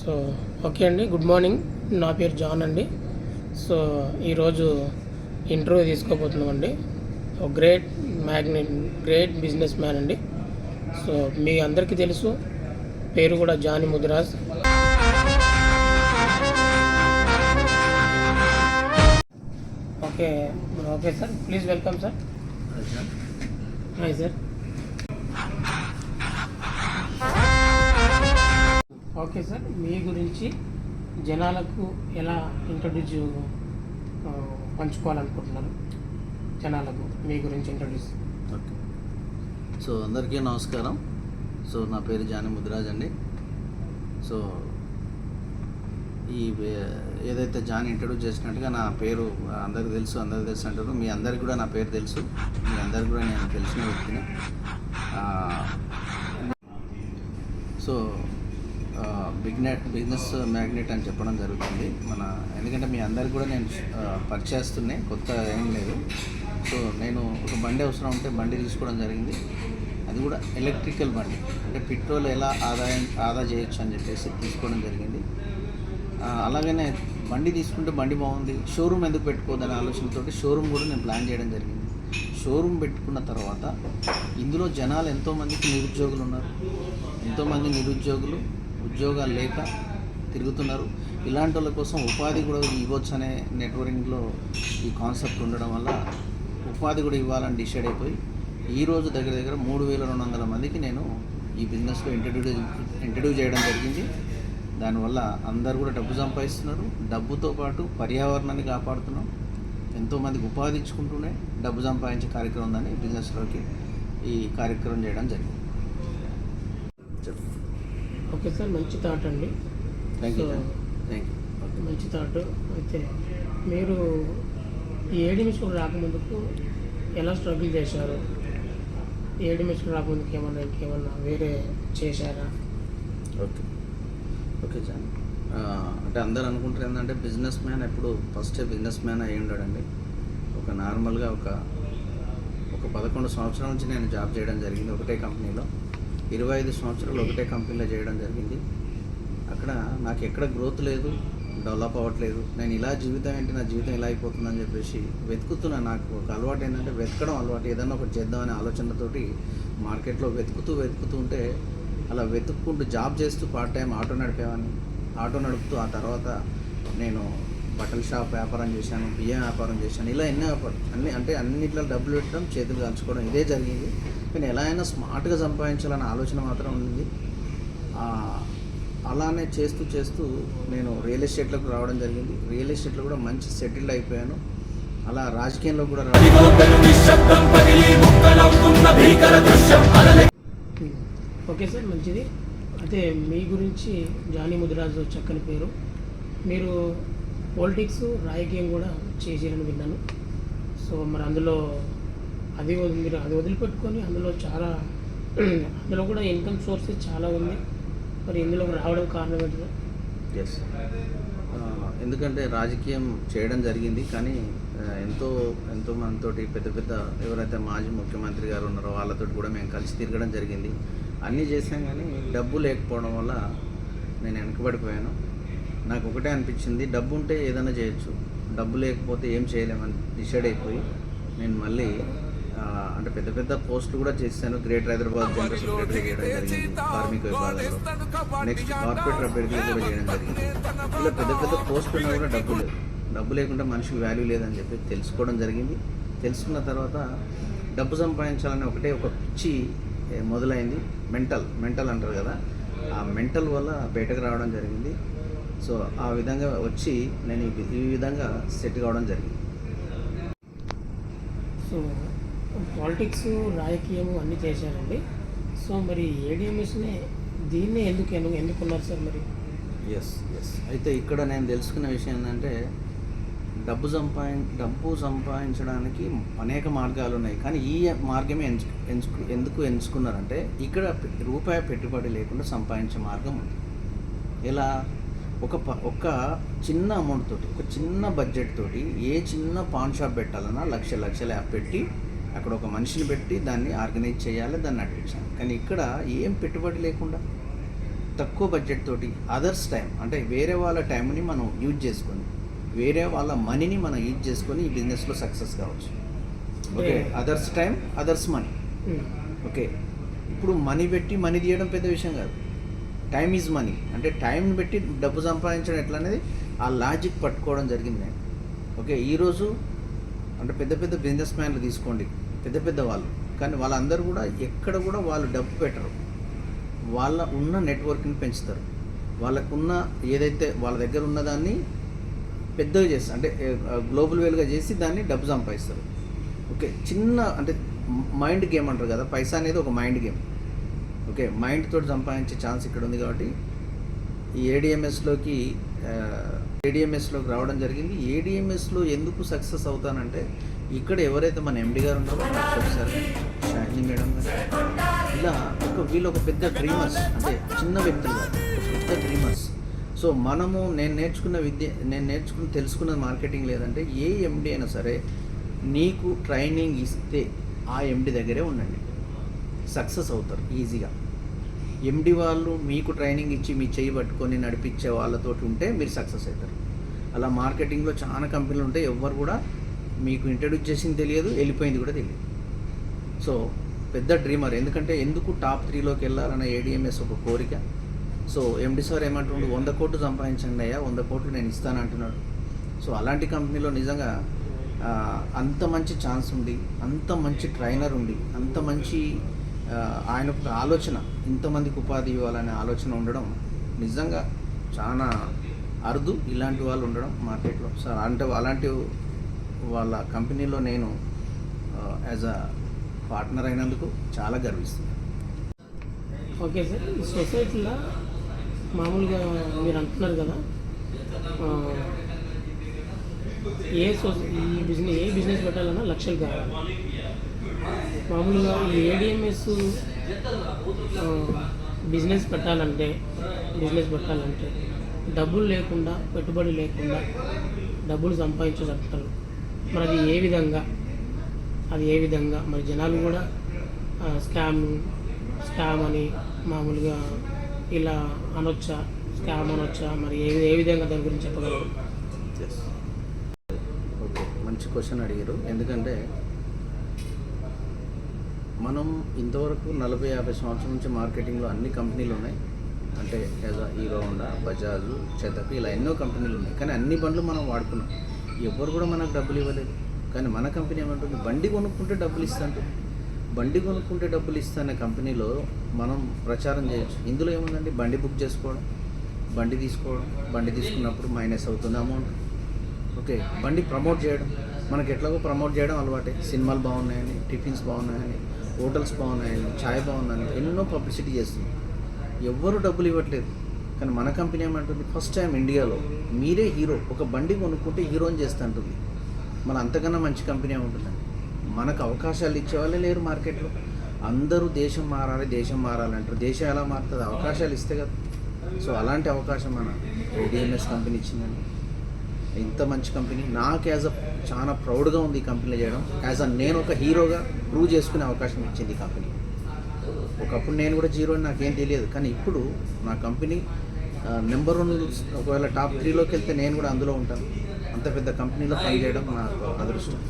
So okay అండి. Good morning. నా పేరు జాన్ అండి. సో ఈరోజు ఇంటర్వ్యూ తీసుకోబోతున్నామండి. ఒక great magnate great businessman అండి. సో మీ అందరికీ తెలుసు పేరు కూడా Jani Mudiraj. Okay okay sir. Please welcome sir. Hi sir. Okay sir. మీ గురించి జనాలకు ఎలా ఇంట్రడ్యూస్ పంచుకోవాలనుకుంటున్నారు జనాలకు మీ గురించి ఇంట్రడ్యూస్ ఓకే. సో అందరికీ నమస్కారం. సో నా పేరు జాని ముద్రాజ్ అండి. సో ఈ ఏదైతే జాన్ ఇంట్రడ్యూస్ చేసినట్టుగా నా పేరు అందరికి తెలుసు అందరికి తెలుసు అంటారు. మీ అందరికి కూడా నా పేరు తెలుసు. మీ అందరికి కూడా నేను తెలిసిన వ్యక్తిని. సో బిగ్నెట్ బిజినెస్ మ్యాగ్నెట్ అని చెప్పడం జరుగుతుంది. మన ఎందుకంటే మీ అందరికి కూడా నేను ఆ, కొత్త ఏం లేదు. సో నేను ఒక బండి అవసరం ఉంటే బండి తీసుకోవడం జరిగింది. అది కూడా ఎలక్ట్రికల్ బండి. అంటే పెట్రోల్ ఎలా ఆదాయం ఆదా చేయొచ్చు అని చెప్పేసి తీసుకోవడం జరిగింది. అలాగనే బండి తీసుకుంటే బండి బాగుంది. షోరూమ్ ఎందుకు పెట్టుకోవద్దనే ఆలోచనతో షోరూమ్ కూడా నేను ప్లాన్ చేయడం జరిగింది. షోరూమ్ పెట్టుకున్న తర్వాత ఇందులో జనాలు ఎంతోమందికి నిరుద్యోగులు ఉన్నారు. ఎంతోమంది నిరుద్యోగులు ఉద్యోగాలు లేక తిరుగుతున్నారు. ఇలాంటి వాళ్ళ కోసం ఉపాధి కూడా ఇవ్వచ్చు అనే నెట్వర్కింగ్లో ఈ కాన్సెప్ట్ ఉండడం వల్ల ఉపాధి కూడా ఇవ్వాలని డిసైడ్ అయిపోయి ఈ రోజు దగ్గర దగ్గర మూడు వేల రెండు వందల మందికి నేను ఈ బిజినెస్లో ఇంట్రడ్యూస్ ఇంట్రడ్యూస్ చేయడం జరిగింది. దానివల్ల అందరు కూడా డబ్బు సంపాదిస్తున్నారు. డబ్బుతో పాటు పర్యావరణాన్ని కాపాడుతున్నాం. ఎంతోమందికి ఉపాధి ఇచ్చుకుంటూనే డబ్బు సంపాదించే కార్యక్రమం ఉందని బిజినెస్లోకి ఈ కార్యక్రమం చేయడం జరిగింది. ఓకే సార్ మంచి థాట్ అండి. Thank you so thank you okay మంచి థాట్. అయితే మీరు ఈ ఏడి మిషన్ రాకముందుకు ఎలా స్ట్రగుల్ చేశారు? ఏడి మిషన్ రాకముందుకు ఏమన్నా ఇంకేమన్నా వేరే చేశారా? ఓకే. ఓకే ఆ, అంటే అందరు అనుకుంటారు ఏంటంటే బిజినెస్ మ్యాన్ ఎప్పుడు ఫస్ట్ బిజినెస్ మ్యాన్ అయి ఉండడండి. ఒక నార్మల్గా ఒక ఒక పదకొండు సంవత్సరాల నుంచి నేను జాబ్ చేయడం జరిగింది ఒకటే కంపెనీలో. ఇరవై ఐదు సంవత్సరాలు ఒకటే కంపెనీలో చేయడం జరిగింది. అక్కడ నాకు ఎక్కడ గ్రోత్ లేదు డెవలప్ అవ్వట్లేదు. నేను ఇలా జీవితం ఏంటి నా జీవితం ఇలా అయిపోతుందని చెప్పేసి వెతుకుతున్నా నాకు ఒక అలవాటు ఏంటంటే వెతకడం అలవాటు. ఏదైనా ఒకటి చేద్దామనే ఆలోచనతోటి మార్కెట్లో వెతుకుతూ వెతుకుతూ ఉంటే అలా వెతుక్కుంటూ జాబ్ చేస్తూ పార్ట్ టైం ఆటో నడిపేవాడిని ఆటో నడుపుతూ ఆ తర్వాత నేను బట్టల షాప్ వ్యాపారం చేశాను బియ్యం వ్యాపారం చేశాను ఇలా ఎన్నో వ్యాపారం అన్ని అంటే అన్నిట్లో డబ్బులు పెట్టడం చేతులు కాల్చుకోవడం ఇదే జరిగింది. నేను ఎలా అయినా స్మార్ట్గా సంపాదించాలనే ఆలోచన మాత్రం ఉంది. అలానే చేస్తూ చేస్తూ నేను రియల్ ఎస్టేట్లోకి రావడం జరిగింది. రియల్ ఎస్టేట్లో కూడా మంచి సెటిల్డ్ అయిపోయాను. అలా రాజకీయంలో కూడా ఓకే సార్ మంచిది. అయితే మీ గురించి జానీ ముదిరాజు చక్కని పేరు. మీరు పొలిటిక్స్ రాజకీయం కూడా చేసేయాలని విన్నాను. సో మరి అందులో అది మీరు అది వదిలిపెట్టుకొని అందులో చాలా అందులో కూడా ఇన్కమ్ సోర్సెస్ చాలా ఉంది. మరి ఇందులో రావడం కారణం ఏంటి ఎస్ ఎందుకంటే రాజకీయం చేయడం జరిగింది కానీ ఎంతో ఎంతో మందితోటి పెద్ద పెద్ద ఎవరైతే మాజీ ముఖ్యమంత్రి గారు ఉన్నారో వాళ్ళతో కూడా మేము కలిసి తిరగడం జరిగింది. అన్నీ చేసాం కానీ డబ్బు లేకపోవడం వల్ల నేను వెనకబడిపోయాను. నాకు ఒకటే అనిపించింది డబ్బు ఉంటే ఏదైనా చేయొచ్చు. డబ్బు లేకపోతే ఏం చేయలేమని డిసైడ్ అయిపోయి నేను మళ్ళీ అంటే పెద్ద పెద్ద పోస్టులు కూడా చేశాను. గ్రేటర్ హైదరాబాద్ జనరల్ సెక్రటరీ చేయడం జరిగింది కార్మిక విభాగంలో. నెక్స్ట్ కార్పొరేటర్ అభ్యర్థిగా కూడా చేయడం జరిగింది. ఇలా పెద్ద పెద్ద పోస్టులు ఉన్నా కూడా డబ్బు లేదు. డబ్బు లేకుండా మనిషికి వాల్యూ లేదని చెప్పి తెలుసుకోవడం జరిగింది. తెలుసుకున్న తర్వాత డబ్బు సంపాదించాలని ఒకటే ఒక పిచ్చి మొదలైంది. మెంటల్ మెంటల్ అంటారు కదా. ఆ మెంటల్ వల్ల బయటకు రావడం జరిగింది. సో ఆ విధంగా వచ్చి నేను ఈ- విధంగా సెట్ కావడం జరిగింది. సో పాలిటిక్స్ రాజకీయం అన్నీ చేశారండి. సో మరి ఏడిఎంఎస్నే దీన్నే ఎందుకు ఎందుకున్నారు సార్ మరి? ఎస్ ఎస్ అయితే ఇక్కడ నేను తెలుసుకున్న విషయం ఏంటంటే డబ్బు సంపాది డబ్బు సంపాదించడానికి అనేక మార్గాలు ఉన్నాయి. కానీ ఈ మార్గమే ఎంచు ఎంచుకు ఎందుకు ఎంచుకున్నారంటే ఇక్కడ రూపాయి పెట్టుబడి లేకుండా సంపాదించే మార్గం ఉంది. ఎలా? ఒక ప ఒక చిన్న అమౌంట్ తోటి ఒక చిన్న బడ్జెట్ తోటి ఏ చిన్న పాన్ షాప్ పెట్టాలన్నా లక్ష లక్షల యాప్ పెట్టి అక్కడ ఒక మనిషిని పెట్టి దాన్ని ఆర్గనైజ్ చేయాలి దాన్ని నడిపించాలి కానీ ఇక్కడ ఏం పెట్టుబడి లేకుండా తక్కువ బడ్జెట్ తోటి అదర్స్ టైం అంటే వేరే వాళ్ళ టైంని మనం యూజ్ చేసుకొని వేరే వాళ్ళ మనీని మనం యూజ్ చేసుకొని ఈ బిజినెస్లో సక్సెస్ కావచ్చు. Okay. Others time others money. Okay ఇప్పుడు మనీ పెట్టి మనీ తీయడం పెద్ద విషయం కాదు. టైం ఈజ్ మనీ అంటే టైం పెట్టి డబ్బు సంపాదించడం ఎట్లా అనేది ఆ లాజిక్ పట్టుకోవడం జరిగింది. నేను ఓకే ఈరోజు అంటే పెద్ద పెద్ద బిజినెస్ మ్యాన్లు తీసుకోండి. పెద్ద పెద్ద వాళ్ళు. కానీ వాళ్ళందరూ కూడా ఎక్కడ కూడా వాళ్ళు డబ్బు పెట్టరు. వాళ్ళ ఉన్న నెట్వర్క్ని పెంచుతారు. వాళ్ళకున్న ఏదైతే వాళ్ళ దగ్గర ఉన్నదాన్ని పెద్దగా చేస్తారు అంటే గ్లోబల్ వేల్గా చేసి దాన్ని డబ్బు సంపాదిస్తారు. ఓకే చిన్న అంటే మైండ్ గేమ్ అంటారు కదా పైసా అనేది ఒక మైండ్ గేమ్ ఓకే మైండ్ తోటి సంపాదించే ఛాన్స్ ఇక్కడ ఉంది కాబట్టి ఈ ఏడిఎంఎస్లోకి ఏడిఎంఎస్లోకి రావడం జరిగింది. ఏడిఎంఎస్లో ఎందుకు సక్సెస్ అవుతానంటే ఇక్కడ ఎవరైతే మన ఎండి గారు ఉన్నారో సార్ షాహిని మేడం గారు ఇలా ఒక వీళ్ళు ఒక పెద్ద డ్రీమర్స్ అంటే చిన్న వ్యక్తులు పెద్ద డ్రీమర్స్ సో మనము నేను నేర్చుకున్న విద్య నేను నేర్చుకుని తెలుసుకున్న మార్కెటింగ్ లేదంటే ఏ ఎండి అయినా సరే నీకు ట్రైనింగ్ ఇస్తే ఆ ఎండి దగ్గరే ఉండండి. సక్సెస్ అవుతారు ఈజీగా. ఎండి వాళ్ళు మీకు ట్రైనింగ్ ఇచ్చి మీ చేయి పట్టుకొని నడిపించే వాళ్ళతోటి ఉంటే మీరు సక్సెస్ అవుతారు. అలా మార్కెటింగ్లో చాలా కంపెనీలు ఉంటాయి ఎవ్వరు కూడా మీకు ఇంట్రడ్యూస్ చేసింది తెలియదు వెళ్ళిపోయింది కూడా తెలియదు. సో పెద్ద డ్రీమర్. ఎందుకంటే ఎందుకు టాప్ త్రీలోకి వెళ్ళాలన్న ఏడిఎంఎస్ ఒక కోరిక? సో ఎండి సార్ ఏమంటుండు వంద కోట్లు సంపాదించండి అయ్యా వంద కోట్లు నేను ఇస్తాను అంటున్నాడు. సో అలాంటి కంపెనీలో నిజంగా అంత మంచి ఛాన్స్ ఉంది అంత మంచి ట్రైనర్ ఉంది అంత మంచి ఆయన ఒక ఆలోచన ఇంతమందికి ఉపాధి ఇవ్వాలనే ఆలోచన ఉండడం నిజంగా చాలా అరుదు ఇలాంటి వాళ్ళు ఉండడం మార్కెట్లో. సో అంటే అలాంటి వాళ్ళ కంపెనీలో నేను యాజ్ అ పార్ట్నర్ అయినందుకు చాలా గర్విస్తున్నాను. ఓకే సార్ ఈ సొసైటీలో మామూలుగా మీరు అంటున్నారు కదా ఏ సొ ఈ బిజినెస్ ఏ బిజినెస్ పెట్టాలన్నా లక్షలు కావాలి. మామూలుగా ఈ ఏడిఎంఎస్ బిజినెస్ పెట్టాలంటే బిజినెస్ పెట్టాలంటే డబ్బులు లేకుండా పెట్టుబడి లేకుండా డబ్బులు సంపాదించగలుగుతారు. మరి అది ఏ విధంగా? అది ఏ విధంగా? మరి జనాలు కూడా స్కామ్ స్కామ్ అని మామూలుగా ఇలా అనొచ్చా? స్కామ్ అనొచ్చా? మరి ఏ ఏ విధంగా దాని గురించి చెప్పగలరు? ఓకే మంచి క్వశ్చన్ అడిగారు. ఎందుకంటే మనం ఇంతవరకు నలభై యాభై సంవత్సరాల నుంచి మార్కెటింగ్లో అన్ని కంపెనీలు ఉన్నాయి. అంటే యాజ్ హీరో హోండా బజాజ్ చెతపి ఇలా ఎన్నో కంపెనీలు ఉన్నాయి. కానీ అన్ని బండ్లు మనం వాడుకున్నాం. ఎవరు కూడా మనకు డబ్బులు ఇవ్వలేదు. కానీ మన కంపెనీ ఏమంటుంది? బండి కొనుక్కుంటే డబ్బులు ఇస్తాను బండి కొనుక్కుంటే డబ్బులు ఇస్తానే కంపెనీలో మనం ప్రచారం చేయొచ్చు. ఇందులో ఏముందండి? బండి బుక్ చేసుకోవడం బండి తీసుకోవడం బండి తీసుకున్నప్పుడు మైనస్ అవుతుంది అమౌంట్. ఓకే బండి ప్రమోట్ చేయడం. మనకి ఎట్లాగో ప్రమోట్ చేయడం అలవాటే. సినిమాలు బాగున్నాయని టిఫిన్స్ బాగున్నాయని హోటల్స్ బాగున్నాయని ఛాయ్ బాగుందని ఎన్నో పబ్లిసిటీ చేస్తుంది. ఎవ్వరు డబ్బులు ఇవ్వట్లేదు. కానీ మన కంపెనీ ఏమంటుంది? ఫస్ట్ టైం ఇండియాలో మీరే హీరో ఒక బండి కొనుక్కుంటే హీరోని చేస్తా అంటుంది. మన అంతకన్నా మంచి కంపెనీ ఉంటుందండి మనకు అవకాశాలు ఇచ్చేవాళ్ళే లేరు మార్కెట్లో. అందరూ దేశం మారాలి దేశం మారాలంటారు దేశం ఎలా మారుతుంది? అవకాశాలు ఇస్తే కదా. సో అలాంటి అవకాశం మన ఏడిఎంఎస్ కంపెనీ ఇచ్చిందండి. ఇంత మంచి కంపెనీ. నాకు యాజ్ అ చాలా ప్రౌడ్గా ఉంది ఈ కంపెనీ చేయడం. యాజ్ అ నేను ఒక హీరోగా ప్రూవ్ చేసుకునే అవకాశం ఇచ్చింది ఈ కంపెనీ. ఒకప్పుడు నేను కూడా జీరో అని నాకేం తెలియదు. కానీ ఇప్పుడు నా కంపెనీ నెంబర్ వన్ ఒకవేళ టాప్ త్రీలోకి వెళ్తే నేను కూడా అందులో ఉంటాను. అంత పెద్ద కంపెనీలో పనిచేయడం నాకు అదృష్టం.